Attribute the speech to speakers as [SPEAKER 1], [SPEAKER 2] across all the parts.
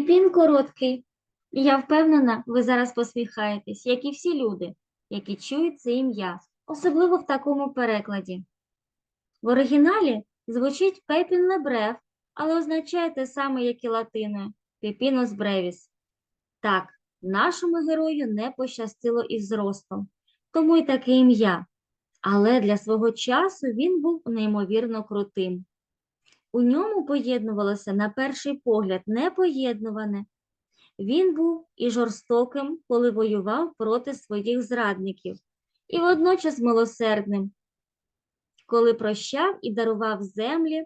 [SPEAKER 1] Піпін короткий. Я впевнена, ви зараз посміхаєтесь, як і всі люди, які чують це ім'я, особливо в такому перекладі. В оригіналі звучить Пепін Лебрев, але означає те саме, як і латиною Піпінос Бревіс. Так, нашому герою не пощастило із зростом, тому й таке ім'я. Але для свого часу він був неймовірно крутим. У ньому поєднувалося на перший погляд непоєднуване. Він був і жорстоким, коли воював проти своїх зрадників, і водночас милосердним, коли прощав і дарував землі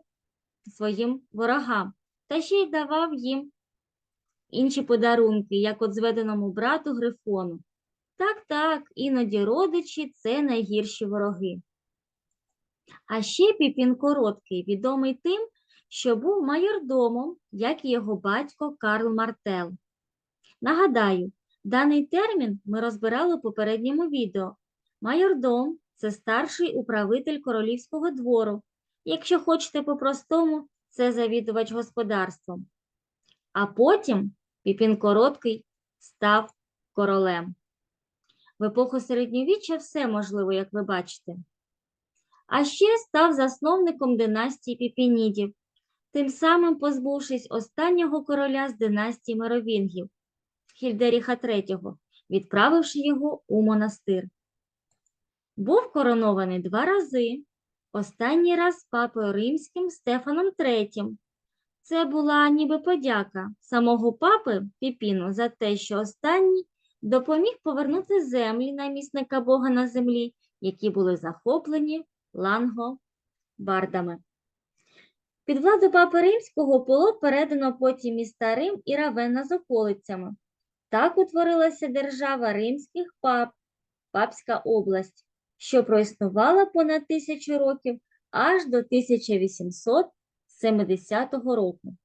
[SPEAKER 1] своїм ворогам, та ще й давав їм інші подарунки, як от зведеному брату Грифону. Так, так, іноді родичі це найгірші вороги. А ще Піпін Короткий відомий тим, що був майордомом, як і його батько Карл Мартел. Нагадаю, даний термін ми розбирали у попередньому відео. Майордом це старший управитель королівського двору. Якщо хочете по-простому, це завідувач господарством. А потім Піпін Короткий став королем. В епоху середньовіччя все можливо, як ви бачите. А ще став засновником династії Піпінідів, тим самим позбувшись останнього короля з династії Меровінгів Хільдеріха III, відправивши його у монастир. Був коронований два рази, останній раз папою римським Стефаном III. Це була ніби подяка самого папи Піпіну за те, що останній допоміг повернути землі намісника Бога на землі, які були захоплені лангобардами. Під владу папи римського було передано потім міста Рим і Равенна з околицями. Так утворилася держава римських пап, Папська область, що проіснувала понад тисячу років аж до 1870 року.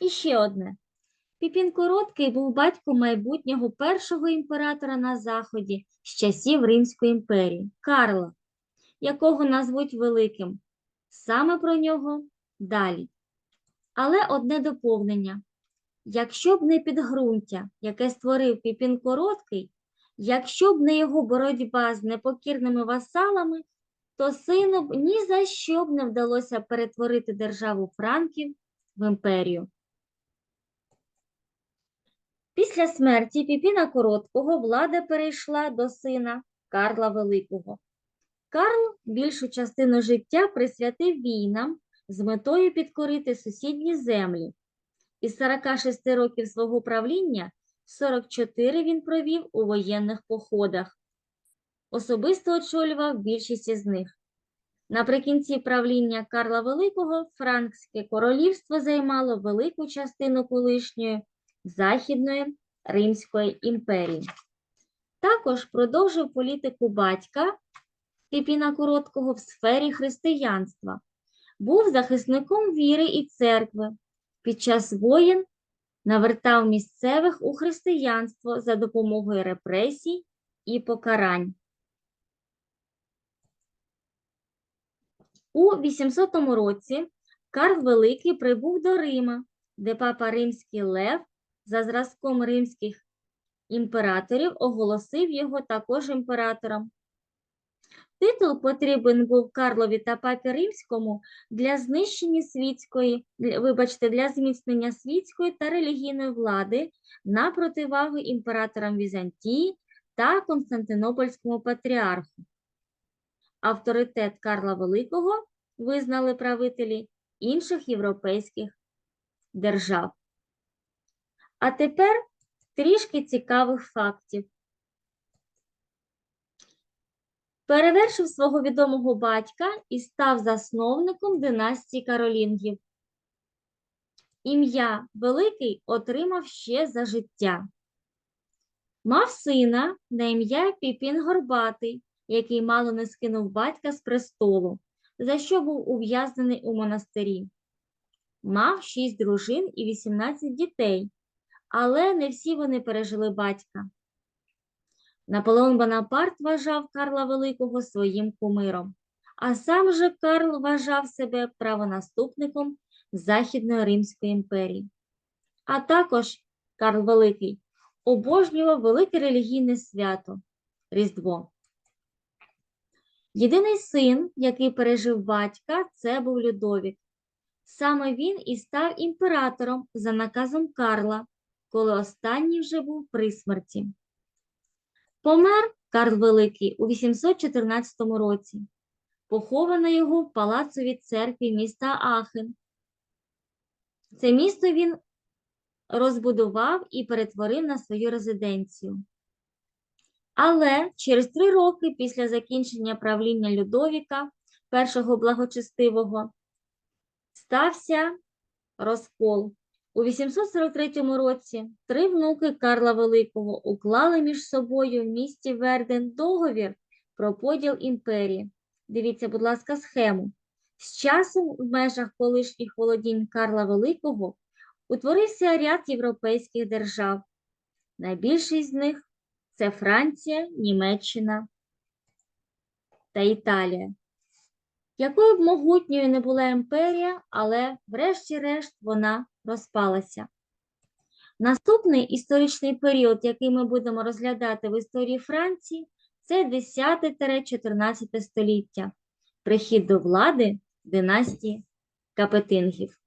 [SPEAKER 1] І ще одне. Піпін Короткий був батьком майбутнього першого імператора на Заході з часів Римської імперії Карла, якого назвуть Великим. Саме про нього далі. Але одне доповнення. Якщо б не підґрунтя, яке створив Піпін Короткий, якщо б не його боротьба з непокірними васалами, то сину б ні за що б не вдалося перетворити державу Франків в імперію. Після смерті Піпіна Короткого влада перейшла до сина Карла Великого. Карл більшу частину життя присвятив війнам з метою підкорити сусідні землі. Із 46 років свого правління 44 він провів у воєнних походах. Особисто очолював більшість із них. Наприкінці правління Карла Великого Франкське королівство займало велику частину колишньої Західної Римської імперії. Також продовжив політику батька Піпіна Короткого в сфері християнства. Був захисником віри і церкви. Під час воєн навертав місцевих у християнство за допомогою репресій і покарань. У 800 році Карл Великий прибув до Рима, де папа Римський Лев за зразком римських імператорів оголосив його також імператором. Титул потрібен був Карлові та папі Римському для знищення світської, вибачте, для зміцнення світської та релігійної влади на противагу імператорам Візантії та Константинопольському патріарху. Авторитет Карла Великого визнали правителі інших європейських держав. А тепер трішки цікавих фактів. Перевершив свого відомого батька і став засновником династії Каролінгів. Ім'я Великий отримав ще за життя. Мав сина на ім'я Піпін Горбатий, який мало не скинув батька з престолу, за що був ув'язнений у монастирі. Мав шість дружин і 18 дітей, але не всі вони пережили батька. Наполеон Бонапарт вважав Карла Великого своїм кумиром, а сам же Карл вважав себе правонаступником Західної Римської імперії. а також Карл Великий обожнював велике релігійне свято Різдво. Єдиний син, який пережив батька, це був Людовік. Саме він і став імператором за наказом Карла, коли останній вже був при смерті. Помер Карл Великий у 814 році. Поховано його в палацовій церкві міста Ахен. Це місто він розбудував і перетворив на свою резиденцію. Але через три роки після закінчення правління Людовіка, першого благочестивого, стався розкол. У 843 році три внуки Карла Великого уклали між собою в місті Верден договір про поділ імперії. Дивіться, будь ласка, схему. З часом в межах колишніх володінь Карла Великого утворився ряд європейських держав. Найбільшість з них це Франція, Німеччина та Італія. Якою б могутньою не була імперія, але врешті-решт вона розпалася. Наступний історичний період, який ми будемо розглядати в історії Франції, це 10-14 століття, прихід до влади династії Капетингів.